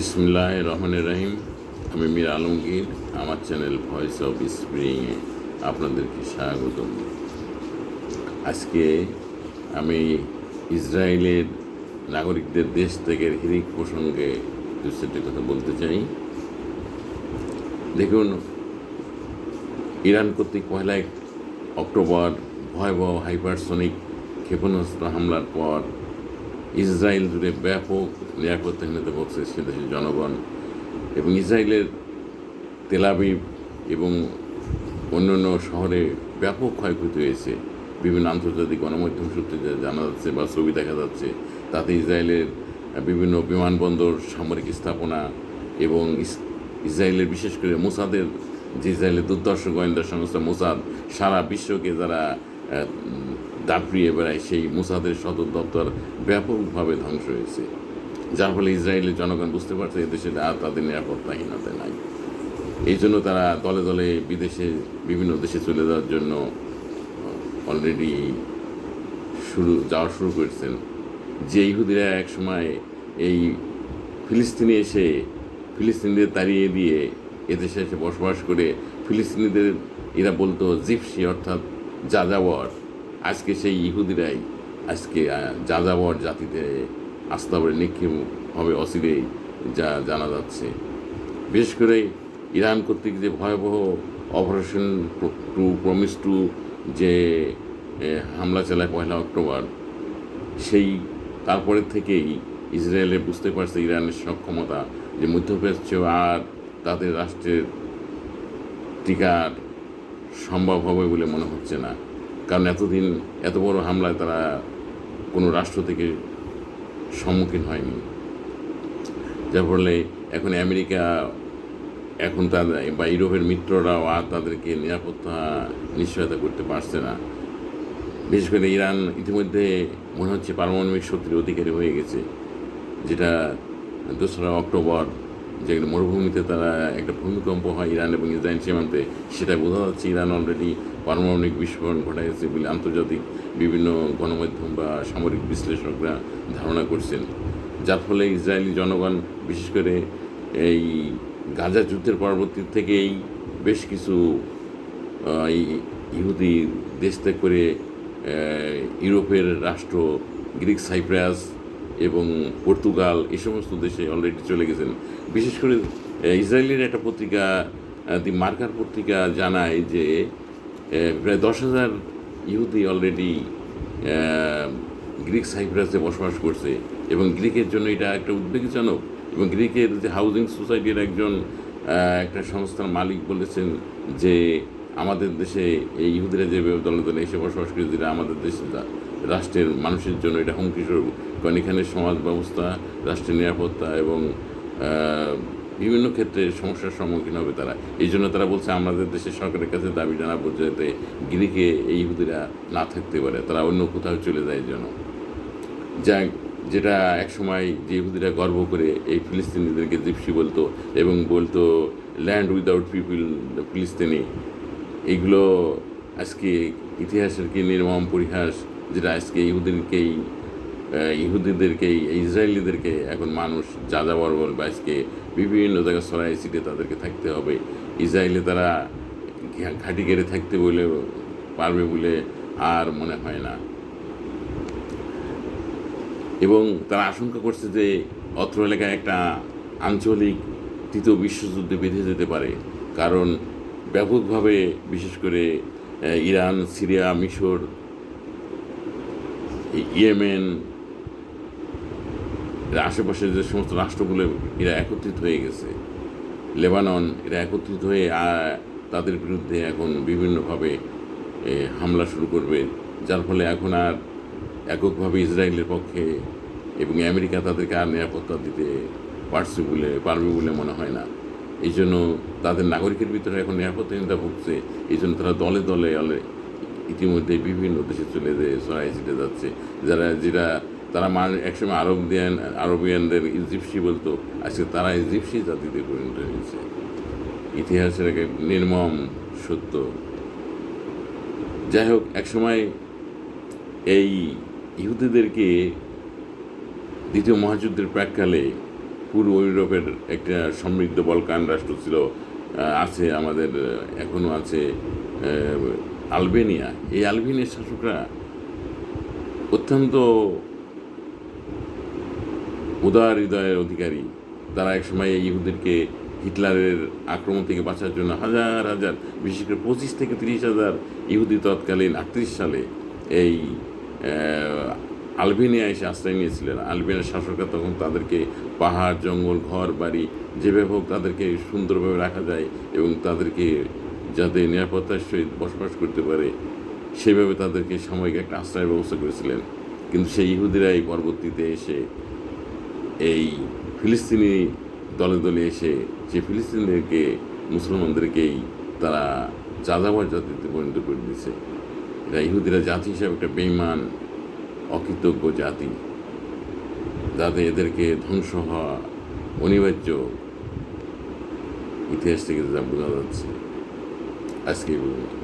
বিসমুল্লাহ রহমানের রহিম আমি মীর আলমগীর, আমার চ্যানেল ভয়েস অফ স্প্রিংয়ে আপনাদেরকে স্বাগত আজকে আমি ইসরায়েলের নাগরিকদের দেশ থেকে হিরিক প্রসঙ্গে দু কথা বলতে চাই। দেখুন, ইরান কর্তৃক পয়লা অক্টোবর ভয়াবহ হাইপারসনিক ক্ষেপণাস্ত্র হামলার পর ইসরায়েল জুড়ে ব্যাপক নিরাপত্তাহীনতা ভুগছে সে দেশের জনগণ এবং ইসরায়েলের তেলাবিব এবং অন্যান্য শহরে ব্যাপক ক্ষয়ক্ষতি হয়েছে। বিভিন্ন আন্তর্জাতিক গণমাধ্যম সূত্রে জানা যাচ্ছে বা ছবি দেখা যাচ্ছে, তাতে ইসরায়েলের বিভিন্ন বিমানবন্দর, সামরিক স্থাপনা এবং ইস- ইসরায়েলের বিশেষ করে মোসাদের, যে ইসরায়েলের দুর্দর্শ গোয়েন্দা সংস্থা মোসাদ, সারা বিশ্বকে যারা দাপিয়ে বেড়ায় সেই মোসাদের সদর দপ্তর ব্যাপকভাবে ধ্বংস হয়েছে। যার ফলে ইসরায়েলের জনগণ বুঝতে পারছে এদেশে আর তাদের নিরাপত্তাহীনতা নাই। এই জন্য তারা দলে দলে বিদেশে, বিভিন্ন দেশে চলে যাওয়ার জন্য অলরেডি শুরু, যাওয়া শুরু করেছেন। যে ইহুদিরা এক সময় এই ফিলিস্তিনে এসে, ফিলিস্তিনিদের তাড়িয়ে দিয়ে এদেশে এসে বসবাস করে, ফিলিস্তিনিদের, এরা বলতো জিপসি অর্থাৎ যাযাবর। আজকে সেই ইহুদিরাই আজকে যাযাবর জাতিতে আস্তাবরে নিক্ষেপ হবে অচিরেই, যা জানা যাচ্ছে। বিশেষ করে ইরান কর্তৃক যে ভয়াবহ অপারেশন টু প্রমিস টু যে হামলা চালায় পয়লা অক্টোবর, সেই তারপরে থেকেই ইসরায়েলে বুঝতে পারছে ইরানের সক্ষমতা যে মধ্যপ্রাচ্য আর তাদের রাষ্ট্রের টিকার সম্ভব হবে বলে মনে হচ্ছে না। কারণ এতদিন এত বড় হামলায় তারা কোনো রাষ্ট্র থেকে সম্মুখীন হয়নি। যার ফলে এখন আমেরিকা, এখন তাদের বা ইউরোপের মিত্ররাও আর তাদেরকে নিরাপত্তা নিশ্চয়তা করতে পারছে না। বিশেষ করে ইরান ইতিমধ্যে মনে হচ্ছে পারমাণবিক শক্তির অধিকারী হয়ে গেছে, যেটা দোসরা অক্টোবর যে মরুভূমিতে তারা একটা ভূমিকম্প হয়, ইরান এবং ইসরায়েল সীমান্তে, সেটা বোঝা যাচ্ছে ইরান অলরেডি পারমাণবিক বিস্ফোরণ ঘটাইছে বলে আন্তর্জাতিক বিভিন্ন গণমাধ্যম বা সামরিক বিশ্লেষকরা ধারণা করছেন। যার ফলে ইসরায়েলি জনগণ, বিশেষ করে এই গাজা যুদ্ধের পরবর্তী থেকেই বেশ কিছু ইহুদি দেশ ত্যাগ করে ইউরোপের রাষ্ট্র গ্রিক সাইপ্রাস এবং পর্তুগাল এই সমস্ত দেশে অলরেডি চলে গেছেন। বিশেষ করে ইসরায়েলের একটা পত্রিকা দি মার্কার পত্রিকা জানায় যে প্রায় দশ হাজার ইহুদি অলরেডি গ্রিক সাইপ্রাসে বসবাস করছে এবং গ্রিকের জন্য এটা একটা উদ্বেগজনক এবং গ্রিকের যে হাউজিং সোসাইটির একজন একটা সংস্থার মালিক বলেছেন যে, আমাদের দেশে এই ইহুদিরা যে দলে দলে এসে বসবাস করে, যেটা আমাদের দেশে রাষ্ট্রের, মানুষের জন্য এটা হুমকি স্বরূপ। কারণ এখানে সমাজ ব্যবস্থা, রাষ্ট্রের নিরাপত্তা এবং বিভিন্ন ক্ষেত্রে সমস্যার সম্মুখীন হবে তারা। এই জন্য তারা বলছে, আমাদের দেশের সরকারের কাছে দাবি জানাব যাতে গ্রিকে এই ইহুদিরা না থাকতে পারে। তারা অন্য কোথাও চলে যায় যেন। যা যেটা একসময় যে ইহুদিরা গর্ব করে এই ফিলিস্তিনিদেরকে জিপসি বলতো এবং বলতো ল্যান্ড উইদাউট পিপল ফিলিস্তিনি এইগুলো আজকে ইতিহাসের কি নির্মম পরিহাস যেটা আজকে ইহুদিনকেই ইহুদিদেরকেই, ইসরায়েলিদেরকে এখন মানুষ যা যাবার বলবে আজকে বিভিন্ন জায়গায় সরাই সিটে তাদেরকে থাকতে হবে। ইসরায়েলে তারা ঘাঁটি কেড়ে থাকতে বলে পারবে বলে আর মনে হয় না। এবং তারা আশঙ্কা করছে যে অত্র এলাকায় একটা আঞ্চলিক তৃতীয় বিশ্বযুদ্ধে বেঁধে যেতে পারে। কারণ ব্যাপকভাবে বিশেষ করে ইরান, সিরিয়া, মিশর ইয়েমেন এর আশেপাশের যে সমস্ত রাষ্ট্রগুলো, এরা একত্রিত হয়ে গেছে। লেবানন, এরা একত্রিত হয়ে তাদের বিরুদ্ধে এখন বিভিন্নভাবে হামলা শুরু করবে। যার ফলে এখন আর এককভাবে ইসরায়েলের পক্ষে এবং আমেরিকা তাদেরকে আর নিরাপত্তা দিতে পারছে বলে, পারবে বলে মনে হয় না। এই জন্য তাদের নাগরিকের ভিতরে এখন নিরাপত্তাহীনতা ভুগছে। এই জন্য তারা দলে দলে ইতিমধ্যে বিভিন্ন দেশে চলে যেয়ে ছিটে যাচ্ছে যারা যেটা তারা মান একসময় আরবিয়ান আরবিয়ানদের ইজিপসি বলতো আজকে তারা ইজিপসি জাতিতে পরিণত হয়েছে। ইতিহাসের এক নির্মম সত্য। যাই হোক একসময় এই ইহুদিদেরকে দ্বিতীয় মহাযুদ্ধের প্রাককালে পূর্ব ইউরোপের একটা সমৃদ্ধ বলকান রাষ্ট্র ছিল আছে আমাদের আহ, এখনও আছে আলবেনিয়া, এই আলবেনিয়ার শাসকরা অত্যন্ত উদার হৃদয়ের অধিকারী। তারা একসময় এই ইহুদেরকে হিটলারের আক্রমণ থেকে বাঁচার জন্য হাজার হাজার, বিশেষ করে পঁচিশ থেকে তিরিশ হাজার ইহুদি তৎকালীন আটত্রিশ সালে এই আলবেনিয়া এসে আশ্রয় নিয়েছিলেন। আলবেনিয়ার শাসকরা তখন তাদেরকে পাহাড়, জঙ্গল ঘর বাড়ি যেভাবে হোক তাদেরকে সুন্দরভাবে রাখা যায় এবং তাদেরকে যাতে নিরাপত্তার সহিত বসবাস করতে পারে, সেভাবে তাদেরকে সাময়িক একটা আশ্রয়ের ব্যবস্থা করেছিলেন। কিন্তু সেই ইহুদিরাই পরবর্তীতে এসে, এই ফিলিস্তিনি দলে দলে এসে, যে ফিলিস্তিনিদেরকে, মুসলমানদেরকেই তারা যাযাবর জাতিতে পরিণত করে দিয়েছে। এরা ইহুদিরা জাতি হিসাবে একটা বেইমান অকৃতজ্ঞ জাতি। যাতে এদেরকে ধ্বংস হওয়া অনিবার্য ইতিহাস থেকে যা বোঝা যাচ্ছে। আজকে এই পর্যন্ত